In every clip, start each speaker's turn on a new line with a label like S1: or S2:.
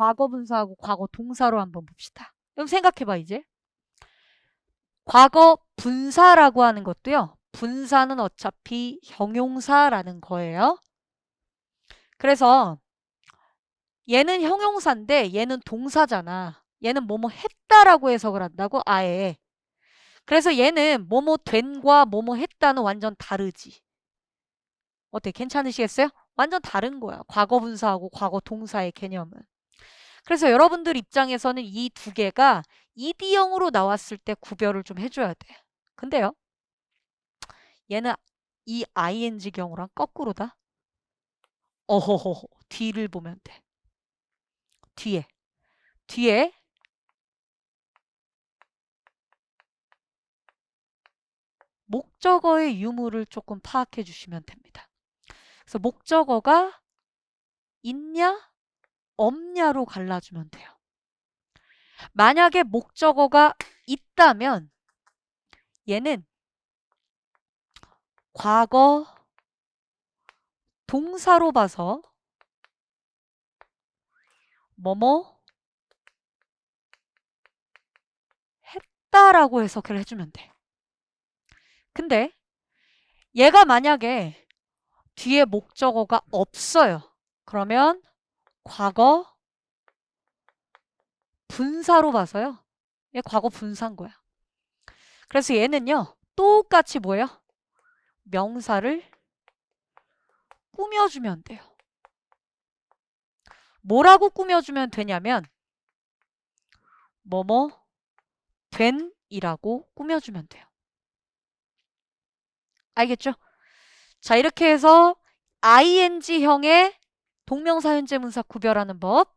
S1: 과거 분사하고 과거 동사로 한번 봅시다. 그럼 생각해봐 이제. 과거 분사라고 하는 것도요. 분사는 어차피 형용사라는 거예요. 그래서 얘는 형용사인데 얘는 동사잖아. 얘는 뭐뭐 했다라고 해석을 한다고 아예. 그래서 얘는 뭐뭐 된과 뭐뭐 했다는 완전 다르지. 어때? 괜찮으시겠어요? 완전 다른 거야. 과거 분사하고 과거 동사의 개념은. 그래서 여러분들 입장에서는 이 두 개가 ED형으로 나왔을 때 구별을 좀 해줘야 돼. 근데요. 얘는 이 ING경우랑 거꾸로다. 어허허허. 뒤를 보면 돼. 뒤에. 뒤에 목적어의 유무를 조금 파악해 주시면 됩니다. 그래서 목적어가 있냐, 없냐로 갈라주면 돼요. 만약에 목적어가 있다면 얘는 과거 동사로 봐서 뭐뭐 했다라고 해석을 해주면 돼. 근데 얘가 만약에 뒤에 목적어가 없어요. 그러면 과거 분사로 봐서요. 얘 과거 분사인 거야. 그래서 얘는요. 똑같이 뭐예요? 명사를 꾸며주면 돼요. 뭐라고 꾸며주면 되냐면 뭐뭐 된이라고 꾸며주면 돼요. 알겠죠? 자, 이렇게 해서 ing형의 동명사 현재 문사 구별하는 법,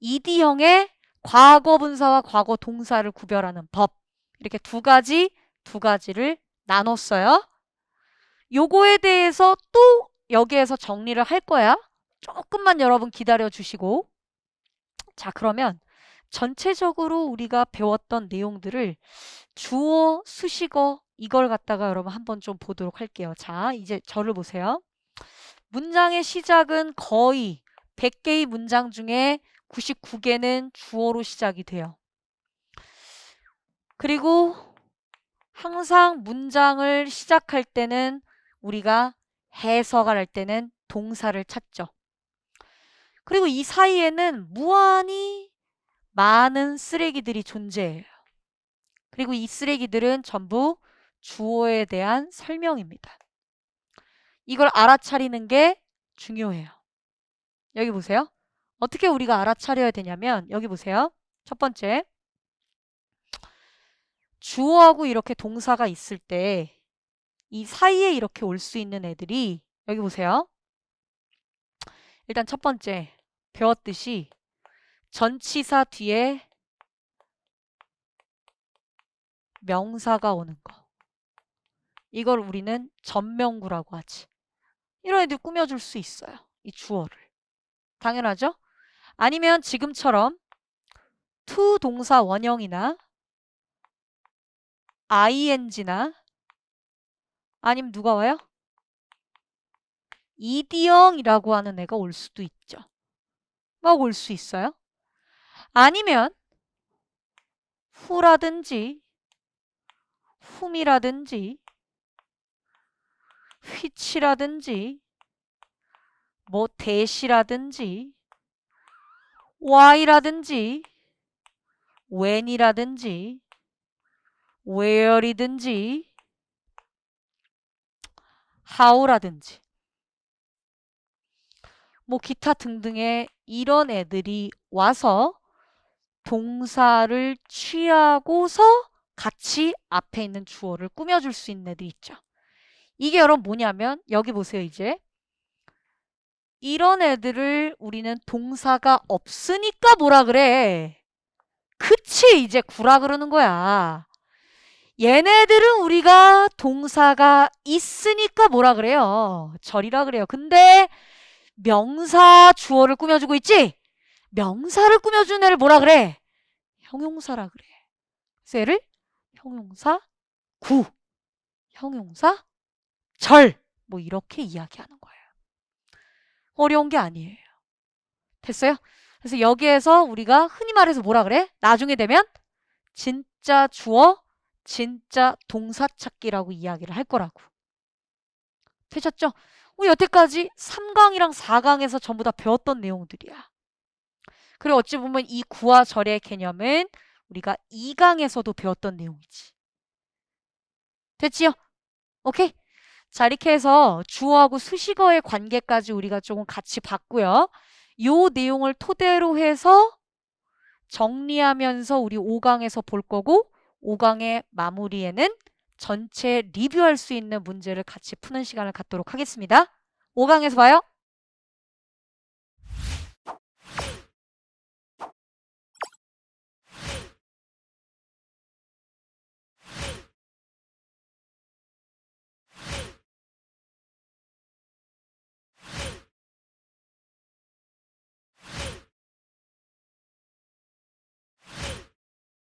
S1: ed형의 과거 분사와 과거 동사를 구별하는 법. 이렇게 두 가지, 두 가지를 나눴어요. 요거에 대해서 또 여기에서 정리를 할 거야. 조금만 여러분 기다려 주시고. 자, 그러면 전체적으로 우리가 배웠던 내용들을 주어, 수식어, 이걸 갖다가 여러분 한번 좀 보도록 할게요. 자, 이제 저를 보세요. 문장의 시작은 거의 100개의 문장 중에 99개는 주어로 시작이 돼요. 그리고 항상 문장을 시작할 때는 우리가 해석을 할 때는 동사를 찾죠. 그리고 이 사이에는 무한히 많은 쓰레기들이 존재해요. 그리고 이 쓰레기들은 전부 주어에 대한 설명입니다. 이걸 알아차리는 게 중요해요. 여기 보세요. 어떻게 우리가 알아차려야 되냐면 여기 보세요. 첫 번째 주어하고 이렇게 동사가 있을 때 이 사이에 이렇게 올 수 있는 애들이 여기 보세요. 일단 첫 번째 배웠듯이 전치사 뒤에 명사가 오는 거. 이걸 우리는 전명구라고 하지. 이런 애들 꾸며줄 수 있어요. 이 주어를. 당연하죠? 아니면 지금처럼 to 동사 원형이나 ing나 아니면 누가 와요? ed형이라고 하는 애가 올 수도 있죠. 막 올 수 있어요. 아니면 후라든지 훔이라든지 휘치라든지 뭐 대시라든지 why라든지 when이라든지 where이든지 how라든지 뭐 기타 등등의 이런 애들이 와서 동사를 취하고서 같이 앞에 있는 주어를 꾸며줄 수 있는 애들 있죠. 이게 여러분 뭐냐면 여기 보세요 이제 이런 애들을 우리는 동사가 없으니까 뭐라 그래? 그치? 이제 구라 그러는 거야. 얘네들은 우리가 동사가 있으니까 뭐라 그래요? 절이라 그래요. 근데 명사 주어를 꾸며주고 있지? 명사를 꾸며주는 애를 뭐라 그래? 형용사라 그래. 그래서 얘를 형용사 구 형용사 절, 뭐 이렇게 이야기하는 거예요. 어려운 게 아니에요. 됐어요? 그래서 여기에서 우리가 흔히 말해서 뭐라 그래? 나중에 되면 진짜 주어, 진짜 동사 찾기라고 이야기를 할 거라고. 되셨죠? 우리 여태까지 3강이랑 4강에서 전부 다 배웠던 내용들이야. 그리고 어찌 보면 이 구와 절의 개념은 우리가 2강에서도 배웠던 내용이지. 됐지요? 오케이? 자, 이렇게 해서 주어하고 수식어의 관계까지 우리가 조금 같이 봤고요. 요 내용을 토대로 해서 정리하면서 우리 5강에서 볼 거고 5강의 마무리에는 전체 리뷰할 수 있는 문제를 같이 푸는 시간을 갖도록 하겠습니다. 5강에서 봐요.